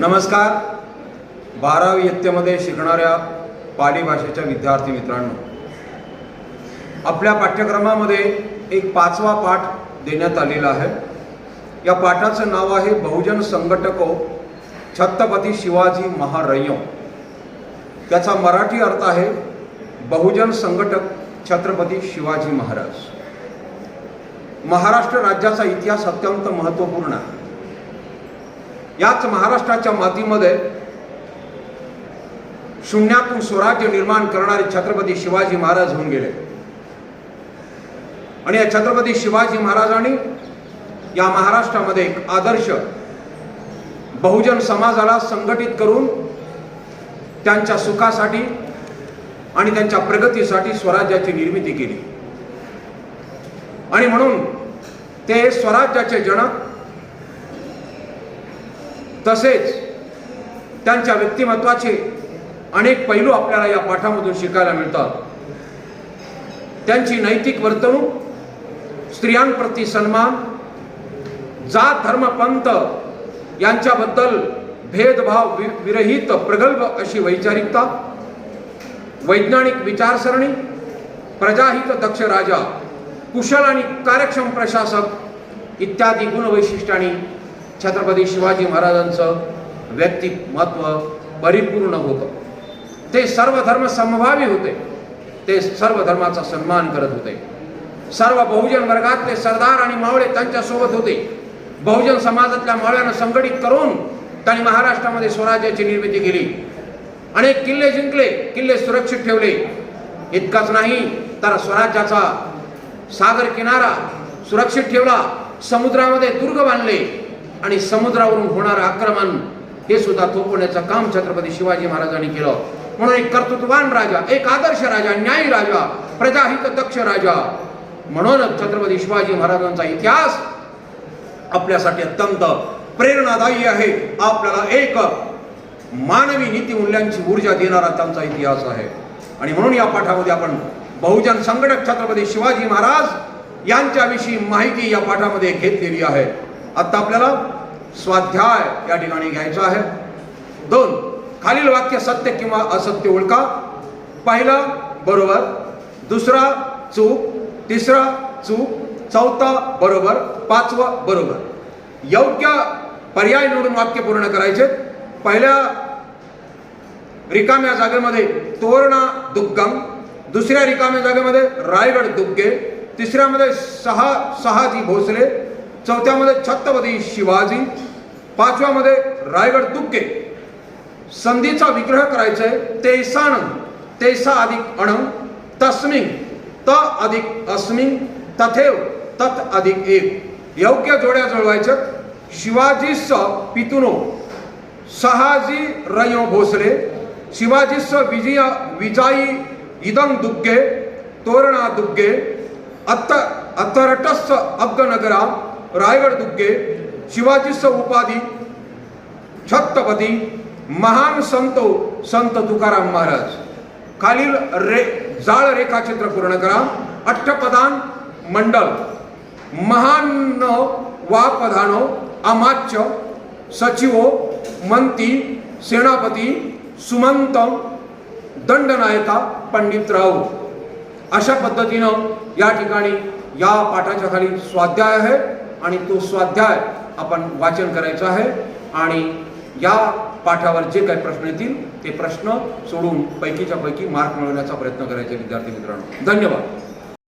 नमस्कार. बारावी इयत्तेमध्ये शिकणाऱ्या पाली भाषेच्या विद्यार्थी मित्रांनो आपल्या पाठ्यक्रमामध्ये एक पाचवा पाठ देण्यात आलेला आहे. या पाठाचं नाव आहे बहुजन संघटको छत्रपती शिवाजी महारय्यो. त्याचा मराठी अर्थ आहे बहुजन संघटक छत्रपती शिवाजी महाराज. महाराष्ट्र राज्याचा इतिहास अत्यंत महत्त्वपूर्ण आहे. याच महाराष्ट्राच्या मातीमध्ये शून्यातून स्वराज्य निर्माण करणारे छत्रपती शिवाजी महाराज होऊन गेले. आणि या छत्रपती शिवाजी महाराजांनी या महाराष्ट्रामध्ये एक आदर्श बहुजन समाजाला संघटित करून त्यांच्या सुखासाठी आणि त्यांच्या प्रगतीसाठी स्वराज्याची निर्मिती केली. आणि म्हणून ते स्वराज्याचे जनक तसेच त्यांच्या व्यक्तिमत्वाचे अनेक पैलू आपल्याला या पाठामधून शिकायला मिळतात. त्यांची नैतिक वर्तणूक स्त्रियांप्रती सन्मान जात धर्म पंथ यांच्याबद्दल भेदभाव वि- विरहित प्रगल्भ अशी वैचारिकता वैज्ञानिक विचारसरणी प्रजाहित दक्ष राजा कुशल आणि कार्यक्षम प्रशासक इत्यादी गुणवैशिष्ट्यांनी छत्रपती शिवाजी महाराजांचं व्यक्तिमत्व परिपूर्ण होतं. ते सर्व धर्म समभावी होते. ते सर्व धर्माचा सन्मान करत होते. सर्व बहुजन वर्गातले सरदार आणि मावळे त्यांच्यासोबत होते. बहुजन समाजातल्या मावळ्यांना संघटित करून त्यांनी महाराष्ट्रामध्ये स्वराज्याची निर्मिती केली. अनेक किल्ले जिंकले किल्ले सुरक्षित ठेवले. इतकंच नाही तर स्वराज्याचा सागर किनारा सुरक्षित ठेवला समुद्रामध्ये दुर्ग बांधले. आणि समुद्रावरून होणारं आक्रमण हे सुद्धा थोपवण्याचं काम छत्रपती शिवाजी महाराजांनी केलं. म्हणून एक कर्तृत्ववान राजा एक आदर्श राजा न्यायी राजा प्रजाहित दक्ष राजा म्हणूनच छत्रपती शिवाजी महाराजांचा इतिहास आपल्यासाठी अत्यंत प्रेरणादायी आहे. आपल्याला एक मानवी नीतीमूल्यांची ऊर्जा देणारा त्यांचा इतिहास आहे. आणि म्हणून या पाठामध्ये आपण बहुजन संघटक छत्रपती शिवाजी महाराज यांच्याविषयी माहिती या पाठामध्ये घेतलेली आहे. आता आपल्याला स्वाध्याय या ठिकाणी घ्यायचा आहे. दोन खालील वाक्य सत्य किंवा असत्य ओळखा पहिला बरोबर. दुसरा चूक. तिसरा चूक. चौथा बरोबर. पाचवा बरोबर. योग्य पर्याय निवडून वाक्य पूर्ण करायचे. पहिल्या रिकाम्या जागेमध्ये तोरणा दुग्गम. दुसऱ्या रिकाम्या जागेमध्ये रायगड दुग्गे. तिसऱ्यामध्ये सहा सहाजी भोसले. चौथ्यामध्ये छत्रपती शिवाजी पाचव्यामध्ये रायगड दुग्गे संधीचा विग्रह करायचा आहे तेसान तेसा अधिक अण तस्मिन त अधिक अस्मिन तथेव तत् अधिक एक. योग्य जोड्या जुळवायच्या. स पितुनो सहाजी रयो भोसले स विजय विजाई इदं दुग्गे तोरणा दुग्गे अत्त अत्तरटस्स अब्गनगरा रायगड दुग्गे शिवाजीस उपाधी छत्रपती महान संतो संत तुकाराम महाराज. खालील रे जाळ रेखाचित्र पूर्ण करा. अठ्ठपदान मंडल. महान वा वापधानो अमाच्य सचिवो मंती सेनापती सुमंत दंडनायका पंडितराव. अशा पद्धतीनं या ठिकाणी या पाठाच्या खाली स्वाध्याय आहे. आणि तो स्वाध्याय आपण वाचन करायचं आहे. आणि या पाठावर जे काही प्रश्न येतील ते प्रश्न सोडून पैकीच्या पैकी मार्क मिळवण्याचा प्रयत्न करायचे विद्यार्थी मित्रांनो. धन्यवाद.